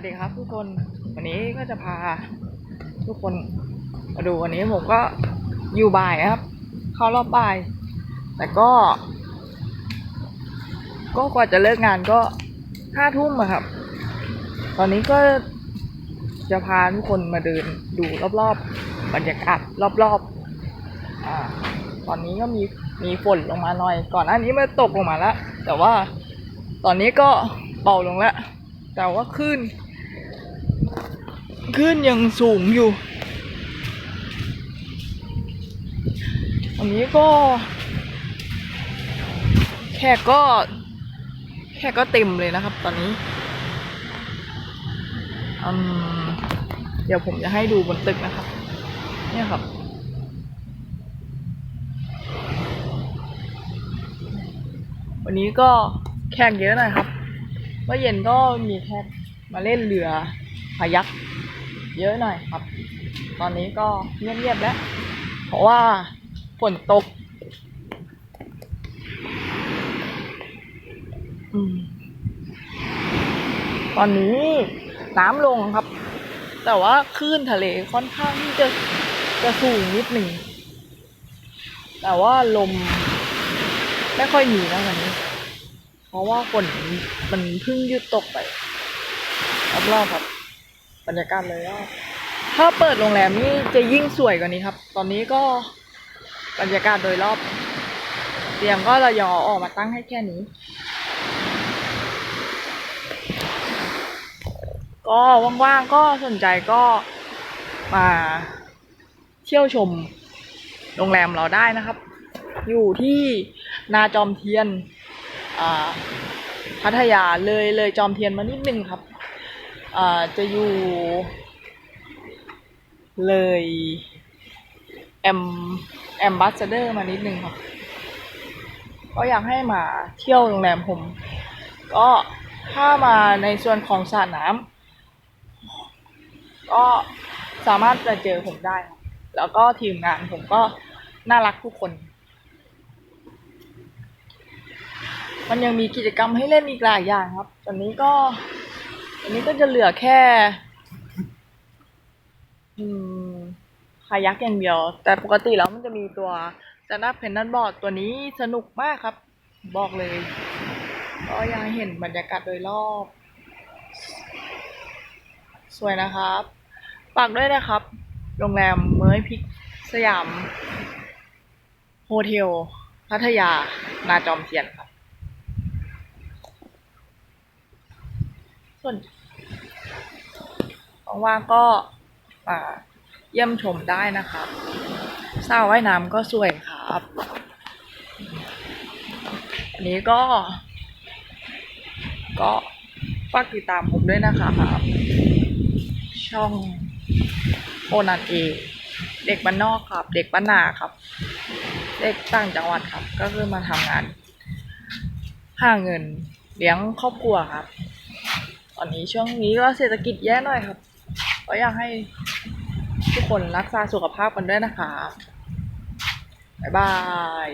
วัสดีครับทุกคนวันนี้ก็จะพาทุกคนมาดูวันนี้ผมก็อยู่บ่ายครับ เข้ารอบบ่าย แต่ก็ ก็กว่าจะเลิกงานก็ห้าทุ่มอะครับ ตอนนี้ก็จะพาทุกคนมาเดินดูรอบๆบรรยากาศรอบๆอ่า ตอนนี้ก็มีมีฝนลงมาหน่อย ก่อนหน้านี้มันตกลงมาแล้วแต่ว่าตอนนี้ก็เบาลงแล้วแต่ว่าคลื่น คลื่นยังสูงอยู่ อันนี้ก็แขกก็แขกก็เต็มเลยนะครับ ตอนนี้เดี๋ยวผมจะให้ดูบนตึกนะครับ เนี่ยครับวันนี้ก็แขกเยอะหน่อยครับ เมื่อเย็นก็มีแขกมาเล่นเรือพายัก เยอะหน่อยครับ ตอนนี้ก็เงียบๆแล้ว เพราะว่าฝนตกอตอนนี้น้ำลงครับ แต่ว่าคลื่นทะเลค่อนข้างที่จะจะสูงนิดหนึ่ง แต่ว่าลมไม่ค่อยมีนะวันนี้ เพราะว่าฝนมันเพิ่งหยุดตกไปรอบๆครับ บรรยากาศเลยว่าถ้าเปิดโรงแรมนี่จะยิ่งสวยกว่านี้ครับ ตอนนี้ก็บรรยากาศโดยรอบ เตียงก็เรายังอออกมาตั้งให้แค่นี้ ก็ว่างๆก็สนใจก็มาเที่ยวชมโรงแรมเราได้นะครับ อยู่ที่นาจอมเทียนอ่าพัทยาเลยเลยจอมเทียนมานิดนึงครับ จะอยู่เลยแอมแอมบัสเดอร์มานิดนึงครับก็อยากให้มาเที่ยวโรงแรมผม ก็ถ้ามาในส่วนของสระน้ำก็สามารถจะเจอผมได้ แล้วก็ทีมงานผมก็น่ารักทุกคน มันยังมีกิจกรรมให้เล่นอีกหลายอย่างครับ ตอนนี้ก็ อนนี้ก็จะเหลือแค่ อืมคายักอย่างเดียว แต่ปกติแล้วมันจะมีตัวสแตนด์เพนนันบอร์ดตัวนี้สนุกมากครับ บอกเลย ก็ยังเห็นบรรยากาศโดยรอบ สวยนะครับฝากด้วยนะครับ โรงแรมเมยพิกสยาม โฮเทล พัทยานาจอมเทียนครับ ส่วนว่างก็เยี่ยมชมได้นะครับสระว่ายน้ำก็สวยครับ อันนี้ก็ ก็ฝากติดตามผมด้วยนะคะครับ ช่องโอนันเอเด็กบ้านนอกครับ เด็กบ้านนาครับ เด็กต่างจังหวัดครับ ก็คือมาทำงานหาเงินเลี้ยงครอบครัวครับ ตอนนี้ช่วงนี้ก็เศรษฐกิจแย่หน่อยครับก็อยากให้ทุกคนรักษาสุขภาพกันด้วยนะคะ บ๊ายบาย